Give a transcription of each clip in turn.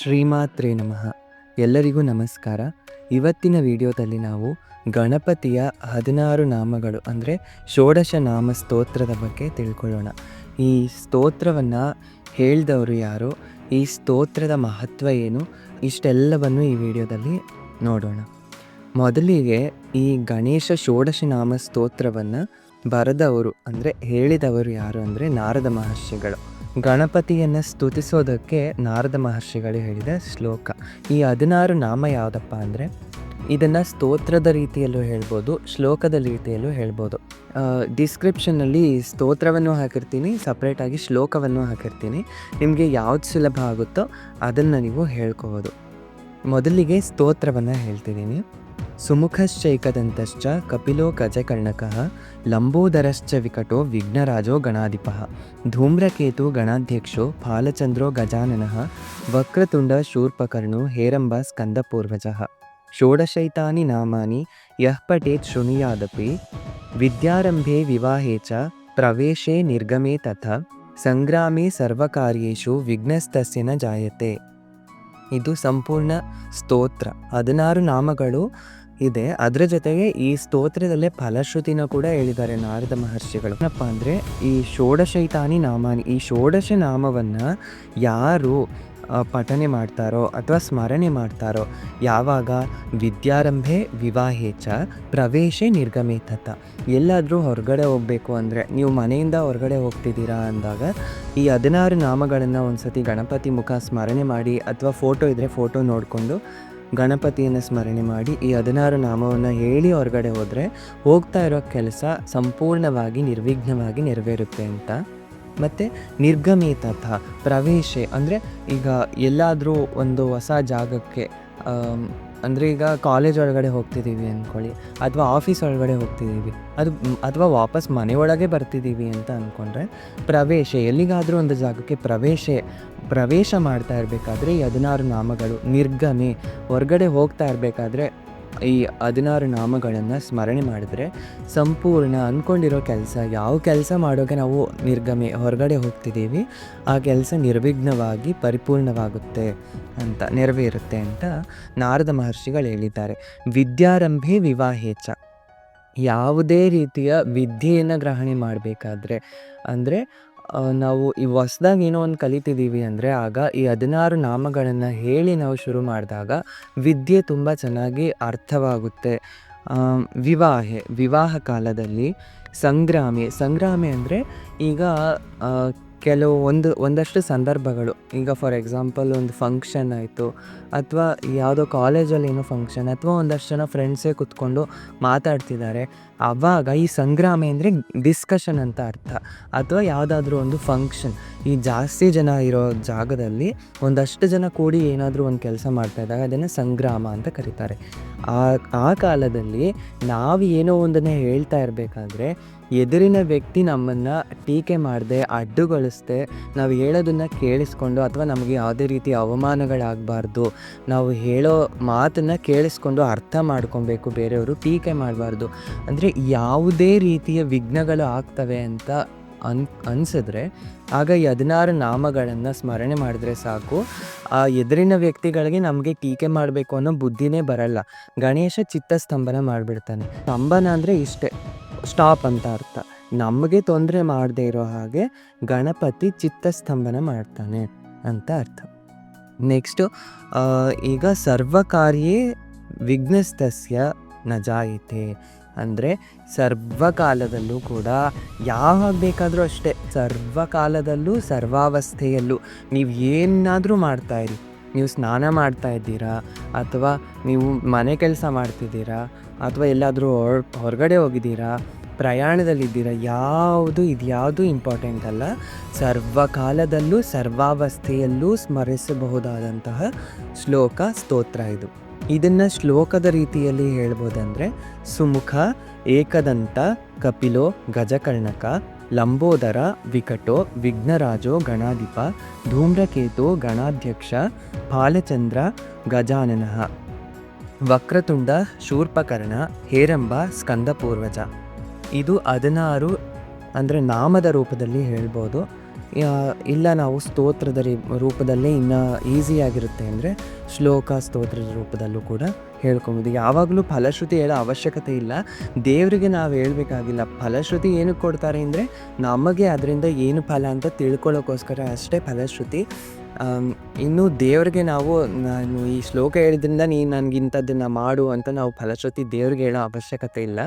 ಶ್ರೀಮಾತ್ರೇ ನಮಃ. ಎಲ್ಲರಿಗೂ ನಮಸ್ಕಾರ. ಇವತ್ತಿನ ವಿಡಿಯೋದಲ್ಲಿ ನಾವು ಗಣಪತಿಯ ಹದಿನಾರು ನಾಮಗಳು, ಅಂದರೆ ಷೋಡಶ ನಾಮ ಸ್ತೋತ್ರದ ಬಗ್ಗೆ ತಿಳ್ಕೊಳ್ಳೋಣ. ಈ ಸ್ತೋತ್ರವನ್ನು ಹೇಳಿದವರು ಯಾರು, ಈ ಸ್ತೋತ್ರದ ಮಹತ್ವ ಏನು, ಇಷ್ಟೆಲ್ಲವನ್ನು ಈ ವಿಡಿಯೋದಲ್ಲಿ ನೋಡೋಣ. ಮೊದಲಿಗೆ ಈ ಗಣೇಶ ಷೋಡಶ ನಾಮ ಸ್ತೋತ್ರವನ್ನು ಬರೆದವರು, ಅಂದರೆ ಹೇಳಿದವರು ಯಾರು ಅಂದರೆ ನಾರದ ಮಹರ್ಷಿಗಳು. ಗಣಪತಿಯನ್ನು ಸ್ತುತಿಸೋದಕ್ಕೆ ನಾರದ ಮಹರ್ಷಿಗಳು ಹೇಳಿದ ಶ್ಲೋಕ. ಈ ಹದಿನಾರು ನಾಮ ಯಾವುದಪ್ಪ ಅಂದರೆ, ಇದನ್ನು ಸ್ತೋತ್ರದ ರೀತಿಯಲ್ಲೂ ಹೇಳ್ಬೋದು, ಶ್ಲೋಕದ ರೀತಿಯಲ್ಲೂ ಹೇಳ್ಬೋದು. ಡಿಸ್ಕ್ರಿಪ್ಷನಲ್ಲಿ ಸ್ತೋತ್ರವನ್ನು ಹಾಕಿರ್ತೀನಿ ಸಪ್ರೇಟಾಗಿ ಶ್ಲೋಕವನ್ನು ಹಾಕಿರ್ತೀನಿ. ನಿಮಗೆ ಯಾವ್ದು ಸುಲಭ ಆಗುತ್ತೋ ಅದನ್ನು ನೀವು ಹೇಳ್ಕೋಬೋದು. ಮೊದಲಿಗೆ ಸ್ತೋತ್ರವನ್ನು ಹೇಳ್ತಿದ್ದೀನಿ. ಸುಮುಖಶ್ಚೈಕದಂತಶ್ಚ ಕಪಿಲೋ ಗಜಕರ್ಣಕ ಲಂಬೋದರಶ್ಚ ವಿಕಟೋ ವಿಘ್ನರಾಜೋ ಗಣಾಧಿಪಃ ಧೂಮ್ರಕೇತು ಗಣಾಧ್ಯಕ್ಷೋ ಫಾಲಚಂದ್ರೋ ಗಜಾನನಃ ವಕ್ರತುಂಡ ಶೂರ್ಪಕರ್ಣೋ ಹೇರಂಬ ಸ್ಕಂದಪೂರ್ವಜಃ ಷೋಡಶೈತಾನಿ ನಾಮಾನಿ ಯಃ ಪಠೇತ್ ಶೃಣುಯಾದಪಿ ವಿದ್ಯಾರಂಭೆ ವಿವಾಹೇ ಚ ಪ್ರವೇಶೆ ನಿರ್ಗಮೆ ತಥಾ ಸಂಗ್ರಾಮೇ ಸರ್ವಕಾರ್ಯು ವಿಘ್ನಸ್ತಸ್ಯ ಜಾಯತೆ. ಇದು ಸಂಪೂರ್ಣ ಸ್ತೋತ್ರ. ಹದಿನಾರು ನಾಮಗಳು ಇದೆ. ಅದರ ಜೊತೆಗೆ ಈ ಸ್ತೋತ್ರದಲ್ಲೇ ಫಲಶ್ರುತಿನ ಕೂಡ ಹೇಳಿದ್ದಾರೆ ನಾರದ ಮಹರ್ಷಿಗಳು. ಏನಪ್ಪ ಅಂದರೆ, ಈ ಷೋಡಶೈತಾನಿ ನಾಮಾನಿ, ಈ ಷೋಡಶ ನಾಮವನ್ನು ಯಾರು ಪಠನೆ ಮಾಡ್ತಾರೋ ಅಥವಾ ಸ್ಮರಣೆ ಮಾಡ್ತಾರೋ, ಯಾವಾಗ? ವಿದ್ಯಾರಂಭೆ ವಿವಾಹೇಚ ಪ್ರವೇಶೆ ನಿರ್ಗಮೆ ತತ ಎಲ್ಲಾದರೂ ಹೊರಗಡೆ ಹೋಗಬೇಕು ಅಂದರೆ, ನೀವು ಮನೆಯಿಂದ ಹೊರಗಡೆ ಹೋಗ್ತಿದ್ದೀರಾ ಅಂದಾಗ, ಈ ಹದಿನಾರು ನಾಮಗಳನ್ನು ಒಂದ್ಸತಿ ಗಣಪತಿ ಮುಖ ಸ್ಮರಣೆ ಮಾಡಿ ಅಥವಾ ಫೋಟೋ ಇದ್ದರೆ ಫೋಟೋ ನೋಡಿಕೊಂಡು ಗಣಪತಿಯನ್ನು ಸ್ಮರಣೆ ಮಾಡಿ ಈ ಹದಿನಾರು ನಾಮವನ್ನು ಹೇಳಿ ಹೊರಗಡೆ ಹೋದರೆ ಹೋಗ್ತಾ ಇರೋ ಕೆಲಸ ಸಂಪೂರ್ಣವಾಗಿ ನಿರ್ವಿಘ್ನವಾಗಿ ನೆರವೇರುತ್ತೆ ಅಂತ. ಮತ್ತು ನಿರ್ಗಮಿತಥ ಪ್ರವೇಶ ಅಂದರೆ ಈಗ ಎಲ್ಲಾದರೂ ಒಂದು ಹೊಸ ಜಾಗಕ್ಕೆ ಅಂದರೆ ಈಗ ಕಾಲೇಜ್ ಒಳಗಡೆ ಹೋಗ್ತಿದ್ದೀವಿ ಅಂದ್ಕೊಳ್ಳಿ ಅಥವಾ ಆಫೀಸ್ ಒಳಗಡೆ ಹೋಗ್ತಿದ್ದೀವಿ ಅದು ಅಥವಾ ವಾಪಸ್ ಮನೆಯೊಳಗೆ ಬರ್ತಿದ್ದೀವಿ ಅಂತ ಅಂದ್ಕೊಂಡ್ರೆ ಪ್ರವೇಶ, ಎಲ್ಲಿಗಾದರೂ ಒಂದು ಜಾಗಕ್ಕೆ ಪ್ರವೇಶ ಪ್ರವೇಶ ಮಾಡ್ತಾ ಇರಬೇಕಾದ್ರೆ ಈ ಹದಿನಾರು ನಾಮಗಳು, ನಿರ್ಗಮೆ, ಹೊರಗಡೆ ಹೋಗ್ತಾ ಇರಬೇಕಾದ್ರೆ ಈ ಹದಿನಾರು ನಾಮಗಳನ್ನು ಸ್ಮರಣೆ ಮಾಡಿದ್ರೆ ಸಂಪೂರ್ಣ ಅಂದ್ಕೊಂಡಿರೋ ಕೆಲಸ, ಯಾವ ಕೆಲಸ ಮಾಡೋಕೆ ನಾವು ನಿರ್ಗಮೆ ಹೊರಗಡೆ ಹೋಗ್ತಿದ್ದೀವಿ, ಆ ಕೆಲಸ ನಿರ್ವಿಘ್ನವಾಗಿ ಪರಿಪೂರ್ಣವಾಗುತ್ತೆ ಅಂತ ನೆರವೇರುತ್ತೆ ಅಂತ ನಾರದ ಮಹರ್ಷಿಗಳು ಹೇಳಿದ್ದಾರೆ. ವಿದ್ಯಾರಂಭೆ ವಿವಾಹೇಚ. ಯಾವುದೇ ರೀತಿಯ ವಿದ್ಯೆಯನ್ನು ಗ್ರಹಣೆ ಮಾಡಬೇಕಾದ್ರೆ ಅಂದರೆ ನಾವು ಈ ಹೊಸ್ದಾಗಿ ಏನೋ ಒಂದು ಕಲಿತಿದ್ದೀವಿ ಅಂದರೆ ಆಗ ಈ ಹದಿನಾರು ನಾಮಗಳನ್ನು ಹೇಳಿ ನಾವು ಶುರು ಮಾಡಿದಾಗ ವಿದ್ಯೆ ತುಂಬ ಚೆನ್ನಾಗಿ ಅರ್ಥವಾಗುತ್ತೆ. ವಿವಾಹೆ, ವಿವಾಹ ಕಾಲದಲ್ಲಿ ಸಂಗ್ರಾಮಿ ಸಂಗ್ರಾಮಿ ಅಂದರೆ ಈಗ ಕೆಲವು ಒಂದು, ಒಂದಷ್ಟು ಸಂದರ್ಭಗಳು. ಈಗ ಫಾರ್ ಎಕ್ಸಾಂಪಲ್ ಒಂದು ಫಂಕ್ಷನ್ ಆಯಿತು, ಅಥವಾ ಯಾವುದೋ ಕಾಲೇಜಲ್ಲಿ ಏನೋ ಫಂಕ್ಷನ್ ಅಥವಾ ಒಂದಷ್ಟು ಜನ ಫ್ರೆಂಡ್ಸೇ ಕುತ್ಕೊಂಡು ಮಾತಾಡ್ತಿದ್ದಾರೆ. ಆವಾಗ ಈ ಸಂಗ್ರಾಮ ಅಂದರೆ ಡಿಸ್ಕಷನ್ ಅಂತ ಅರ್ಥ. ಅಥವಾ ಯಾವುದಾದ್ರೂ ಒಂದು ಫಂಕ್ಷನ್ ಈ ಜಾಸ್ತಿ ಜನ ಇರೋ ಜಾಗದಲ್ಲಿ ಒಂದಷ್ಟು ಜನ ಕೂಡಿ ಏನಾದರೂ ಒಂದು ಕೆಲಸ ಮಾಡ್ತಾ ಇದ್ದಾಗ ಅದನ್ನು ಸಂಗ್ರಾಮ ಅಂತ ಕರೀತಾರೆ. ಆ ಆ ಕಾಲದಲ್ಲಿ ನಾವು ಏನೋ ಒಂದನ್ನು ಹೇಳ್ತಾ ಇರಬೇಕಾದ್ರೆ, ಎದುರಿನ ವ್ಯಕ್ತಿ ನಮ್ಮನ್ನು ಟೀಕೆ ಮಾಡದೆ ಅಡ್ಡುಗೊಳಿಸ್ದೆ ನಾವು ಹೇಳೋದನ್ನು ಕೇಳಿಸ್ಕೊಂಡು ಅಥವಾ ನಮಗೆ ಯಾವುದೇ ರೀತಿ ಅವಮಾನಗಳಾಗಬಾರ್ದು, ನಾವು ಹೇಳೋ ಮಾತನ್ನು ಕೇಳಿಸ್ಕೊಂಡು ಅರ್ಥ ಮಾಡ್ಕೊಬೇಕು, ಬೇರೆಯವರು ಟೀಕೆ ಮಾಡಬಾರ್ದು. ಅಂದರೆ ಯಾವುದೇ ರೀತಿಯ ವಿಘ್ನಗಳು ಆಗ್ತವೆ ಅಂತ ಅನ್, ಅನಿಸಿದ್ರೆ ಆಗ ಈ ಹದಿನಾರು ನಾಮಗಳನ್ನು ಸ್ಮರಣೆ ಮಾಡಿದ್ರೆ ಸಾಕು. ಆ ಎದುರಿನ ವ್ಯಕ್ತಿಗಳಿಗೆ ನಮಗೆ ಟೀಕೆ ಮಾಡಬೇಕು ಅನ್ನೋ ಬುದ್ಧಿನೇ ಬರಲ್ಲ. ಗಣೇಶ ಚಿತ್ತ ಸ್ತಂಭನ ಮಾಡಿಬಿಡ್ತಾನೆ. ಸ್ತಂಭನ ಅಂದರೆ ಇಷ್ಟೇ. ಸ್ಟಾಪ್ ಅಂತ ಅರ್ಥ. ನಮಗೆ ತೊಂದರೆ ಮಾಡದೇ ಇರೋ ಹಾಗೆ ಗಣಪತಿ ಚಿತ್ತಸ್ತಂಭನ ಮಾಡ್ತಾನೆ ಅಂತ ಅರ್ಥ. ನೆಕ್ಸ್ಟು ಈಗ ಸರ್ವಕಾರ್ಯೇ ವಿಘ್ನಸ್ತಸ್ಯ ನಜಾಯಿತೆ. ಜಾಯಿತೆ ಅಂದರೆ ಸರ್ವಕಾಲದಲ್ಲೂ ಕೂಡ ಯಾವಾಗ ಬೇಕಾದರೂ ಅಷ್ಟೇ, ಸರ್ವಕಾಲದಲ್ಲೂ, ಸರ್ವಾವಸ್ಥೆಯಲ್ಲೂ ನೀವು ಏನಾದರೂ ಮಾಡ್ತಾಯಿರಿ ನೀವು ಸ್ನಾನ ಮಾಡ್ತಾ ಇದ್ದೀರಾ, ಅಥವಾ ನೀವು ಮನೆ ಕೆಲಸ ಮಾಡ್ತಿದ್ದೀರಾ, ಅಥವಾ ಎಲ್ಲಾದರೂ ಹೊರ, ಹೊರಗಡೆ ಹೋಗಿದ್ದೀರಾ ಪ್ರಯಾಣದಲ್ಲಿದ್ದೀರಾ? ಯಾವುದು ಇದ್ಯಾವುದು ಇಂಪಾರ್ಟೆಂಟ್ ಅಲ್ಲ. ಸರ್ವಕಾಲದಲ್ಲೂ, ಸರ್ವಾವಸ್ಥೆಯಲ್ಲೂ ಸ್ಮರಿಸಬಹುದಾದಂತಹ ಶ್ಲೋಕ, ಸ್ತೋತ್ರ ಇದು. ಇದನ್ನು ಶ್ಲೋಕದ ರೀತಿಯಲ್ಲಿ ಹೇಳ್ಬೋದಂದರೆ, ಸುಮುಖ, ಏಕದಂತ, ಕಪಿಲೋ, ಗಜಕರ್ಣಕ, ಲಂಬೋದರ, ವಿಕಟೋ, ವಿಘ್ನರಾಜೋ, ಗಣಾಧಿಪ, ಧೂಮ್ರಕೇತು, ಗಣಾಧ್ಯಕ್ಷ ಬಾಲಚಂದ್ರ ಗಜಾನನಃ ವಕ್ರತುಂಡ, ಶೂರ್ಪಕರ್ಣ, ಹೇರಂಬ, ಸ್ಕಂದಪೂರ್ವಜ. ಇದು ಹದಿನಾರು ಅಂದರೆ ನಾಮದ ರೂಪದಲ್ಲಿ ಹೇಳ್ಬೋದು. ಇಲ್ಲ ನಾವು ಸ್ತೋತ್ರದ ರೂಪದಲ್ಲೇ ಇನ್ನೂ ಈಸಿಯಾಗಿರುತ್ತೆ ಅಂದರೆ ಶ್ಲೋಕ ಸ್ತೋತ್ರದ ರೂಪದಲ್ಲೂ ಕೂಡ ಹೇಳ್ಕೊಬೋದು. ಯಾವಾಗಲೂ ಫಲಶ್ರುತಿ ಹೇಳೋ ಅವಶ್ಯಕತೆ ಇಲ್ಲ. ದೇವರಿಗೆ ನಾವು ಹೇಳಬೇಕಾಗಿಲ್ಲ. ಫಲಶ್ರುತಿ ಏನಕ್ಕೆ ಕೊಡ್ತಾರೆ ಅಂದರೆ ನಮಗೆ ಅದರಿಂದ ಏನು ಫಲ ಅಂತ ತಿಳ್ಕೊಳ್ಳೋಕ್ಕೋಸ್ಕರ ಅಷ್ಟೇ ಫಲಶ್ರುತಿ. ಇನ್ನು ದೇವ್ರಿಗೆ ನಾವು, ನಾನು ಈ ಶ್ಲೋಕ ಹೇಳಿದ್ರಿಂದ ನೀ ನನಗೆ ಇಂಥದ್ದನ್ನು ಮಾಡು ಅಂತ ನಾವು ಫಲಶ್ರುತಿ ದೇವ್ರಿಗೆ ಹೇಳೋ ಅವಶ್ಯಕತೆ ಇಲ್ಲ.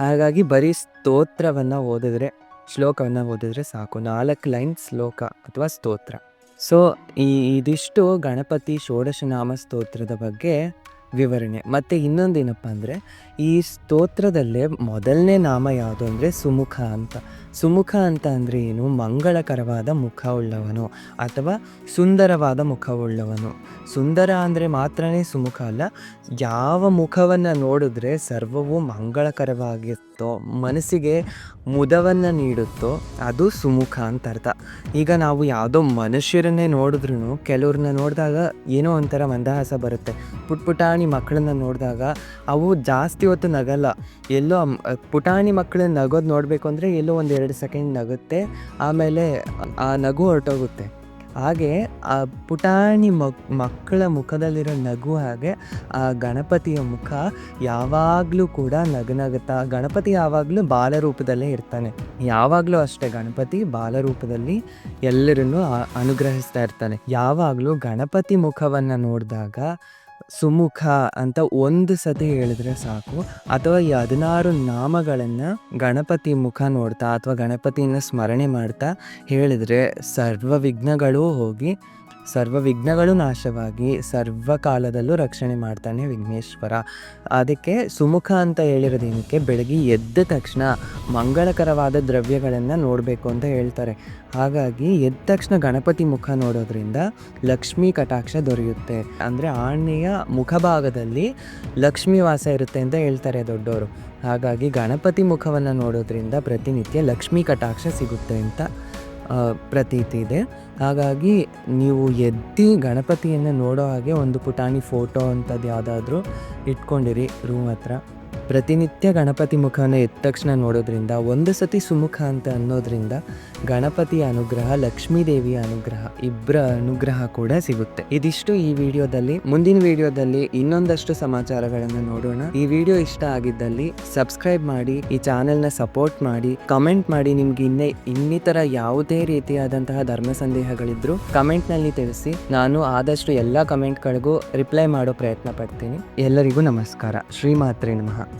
ಹಾಗಾಗಿ ಬರೀ ಸ್ತೋತ್ರವನ್ನು ಓದಿದ್ರೆ, ಶ್ಲೋಕವನ್ನು ಓದಿದ್ರೆ ಸಾಕು. ನಾಲ್ಕು ಲೈನ್ ಶ್ಲೋಕ ಅಥವಾ ಸ್ತೋತ್ರ. ಸೊ ಈ, ಇದಿಷ್ಟು ಗಣಪತಿ ಷೋಡಶನಾಮ ಸ್ತೋತ್ರದ ಬಗ್ಗೆ ವಿವರಣೆ. ಮತ್ತು ಇನ್ನೊಂದೇನಪ್ಪ ಅಂದರೆ, ಈ ಸ್ತೋತ್ರದಲ್ಲೇ ಮೊದಲನೇ ನಾಮ ಯಾವುದು ಅಂದರೆ ಸುಮುಖ ಅಂತ. ಸುಮುಖ ಅಂತ ಅಂದರೆ ಏನು? ಮಂಗಳಕರವಾದ ಮುಖವುಳ್ಳವನು ಅಥವಾ ಸುಂದರವಾದ ಮುಖವುಳ್ಳವನು ಸುಂದರ ಅಂದರೆ ಮಾತ್ರನೇ ಸುಮುಖ ಅಲ್ಲ, ಯಾವ ಮುಖವನ್ನು ನೋಡಿದ್ರೆ ಸರ್ವವು ಮಂಗಳಕರವಾಗಿರುತ್ತೋ ಮನಸ್ಸಿಗೆ ಮುದವನ್ನು ನೀಡುತ್ತೋ, ಅದು ಸುಮುಖ ಅಂತ ಅರ್ಥ. ಈಗ ನಾವು ಯಾವುದೋ ಮನುಷ್ಯರನ್ನೇ ನೋಡಿದ್ರೂ ಕೆಲವ್ರನ್ನ ನೋಡಿದಾಗ ಏನೋ ಒಂಥರ ಮಂದಹಾಸ ಬರುತ್ತೆ. ಪುಟ್ ಪುಟಾಣಿ ಮಕ್ಕಳನ್ನ ನೋಡಿದಾಗ ಅವು ಜಾಸ್ತಿ ಹೊತ್ತು ನಗಲ್ಲ. ಎಲ್ಲೋ ಪುಟಾಣಿ ಮಕ್ಕಳನ್ನ ನಗೋದು ನೋಡಬೇಕು ಅಂದರೆ ಎಲ್ಲೋ ಒಂದು ಎರಡು ಸೆಕೆಂಡ್ ನಗುತ್ತೆ. ಆಮೇಲೆ ಆ ನಗು ಹೊರಟೋಗುತ್ತೆ. ಹಾಗೆ ಆ ಪುಟಾಣಿ ಮಕ್, ಮಕ್ಕಳ ಮುಖದಲ್ಲಿರೋ ನಗು ಹಾಗೆ ಆ ಗಣಪತಿಯ ಮುಖ ಯಾವಾಗಲೂ ಕೂಡ ನಗನಗುತ್ತಾ, ಗಣಪತಿ ಯಾವಾಗಲೂ ಬಾಲರೂಪದಲ್ಲೇ ಇರ್ತಾನೆ. ಯಾವಾಗಲೂ ಅಷ್ಟೇ ಗಣಪತಿ ಬಾಲರೂಪದಲ್ಲಿ ಎಲ್ಲರನ್ನೂ ಅನುಗ್ರಹಿಸ್ತಾ ಇರ್ತಾನೆ. ಯಾವಾಗಲೂ ಗಣಪತಿ ಮುಖವನ್ನು ನೋಡಿದಾಗ ಸುಮುಖ ಅಂತ ಒಂದು ಸತಿ ಹೇಳಿದ್ರೆ ಸಾಕು. ಅಥವಾ ಈ ಹದಿನಾರು ನಾಮಗಳನ್ನು ಗಣಪತಿ ಮುಖ ನೋಡ್ತಾ ಅಥವಾ ಗಣಪತಿಯನ್ನು ಸ್ಮರಣೆ ಮಾಡ್ತಾ ಹೇಳಿದರೆ ಸರ್ವ ವಿಘ್ನಗಳೂ ಹೋಗಿ ಸರ್ವ ವಿಘ್ನಗಳು ನಾಶವಾಗಿ ಸರ್ವ ಕಾಲದಲ್ಲೂ ರಕ್ಷಣೆ ಮಾಡ್ತಾನೆ ವಿಘ್ನೇಶ್ವರ. ಅದಕ್ಕೆ ಸುಮುಖ ಅಂತ ಹೇಳಿರೋದೇನಕ್ಕೆ ಬೆಳಗ್ಗೆ ಎದ್ದ ತಕ್ಷಣ ಮಂಗಳಕರವಾದ ದ್ರವ್ಯಗಳನ್ನು ನೋಡಬೇಕು ಅಂತ ಹೇಳ್ತಾರೆ. ಹಾಗಾಗಿ ಎದ್ದ ತಕ್ಷಣ ಗಣಪತಿ ಮುಖ ನೋಡೋದ್ರಿಂದ ಲಕ್ಷ್ಮೀ ಕಟಾಕ್ಷ ದೊರೆಯುತ್ತೆ. ಅಂದರೆ ಆಣೆಯ ಮುಖಭಾಗದಲ್ಲಿ ಲಕ್ಷ್ಮೀ ವಾಸ ಇರುತ್ತೆ ಅಂತ ಹೇಳ್ತಾರೆ ದೊಡ್ಡವರು ಹಾಗಾಗಿ ಗಣಪತಿ ಮುಖವನ್ನು ನೋಡೋದ್ರಿಂದ ಪ್ರತಿನಿತ್ಯ ಲಕ್ಷ್ಮೀ ಕಟಾಕ್ಷ ಸಿಗುತ್ತೆ ಅಂತ ಪ್ರತೀತಿ ಇದೆ. ಹಾಗಾಗಿ ನೀವು ಎದ್ದು ಗಣಪತಿಯನ್ನು ನೋಡೋ ಹಾಗೆ ಒಂದು ಪುಟಾಣಿ ಫೋಟೋ ಅಂಥದ್ದು ಯಾವುದಾದ್ರೂ ಇಟ್ಕೊಂಡಿರಿ ರೂಮ್ ಹತ್ರ. ಪ್ರತಿನಿತ್ಯ ಗಣಪತಿ ಮುಖವನ್ನು ಎದ್ದ ತಕ್ಷಣ ನೋಡೋದ್ರಿಂದ, ಒಂದು ಸತಿ ಸುಮುಖ ಅಂತ ಅನ್ನೋದ್ರಿಂದ ಗಣಪತಿಯ ಅನುಗ್ರಹ ಲಕ್ಷ್ಮೀ ದೇವಿಯ ಅನುಗ್ರಹ ಇಬ್ಬರ ಅನುಗ್ರಹ ಕೂಡ ಸಿಗುತ್ತೆ. ಇದಿಷ್ಟು ಈ ವಿಡಿಯೋದಲ್ಲಿ. ಮುಂದಿನ ವಿಡಿಯೋದಲ್ಲಿ ಇನ್ನೊಂದಷ್ಟು ಸಮಾಚಾರಗಳನ್ನು ನೋಡೋಣ. ಈ ವಿಡಿಯೋ ಇಷ್ಟ ಆಗಿದ್ದಲ್ಲಿ ಸಬ್ಸ್ಕ್ರೈಬ್ ಮಾಡಿ, ಈ ಚಾನೆಲ್ನ ಸಪೋರ್ಟ್ ಮಾಡಿ, ಕಮೆಂಟ್ ಮಾಡಿ ನಿಮ್ಗೆ ಇನ್ನೇ, ಇನ್ನಿತರ ಯಾವುದೇ ರೀತಿಯಾದಂತಹ ಧರ್ಮ ಸಂದೇಹಗಳಿದ್ರು ಕಮೆಂಟ್ನಲ್ಲಿ ತಿಳಿಸಿ. ನಾನು ಆದಷ್ಟು ಎಲ್ಲ ಕಮೆಂಟ್ಗಳಿಗೂ ರಿಪ್ಲೈ ಮಾಡೋ ಪ್ರಯತ್ನ ಪಡ್ತೀನಿ. ಎಲ್ಲರಿಗೂ ನಮಸ್ಕಾರ. ಶ್ರೀಮಾತ್ರೆ ನಮಃ.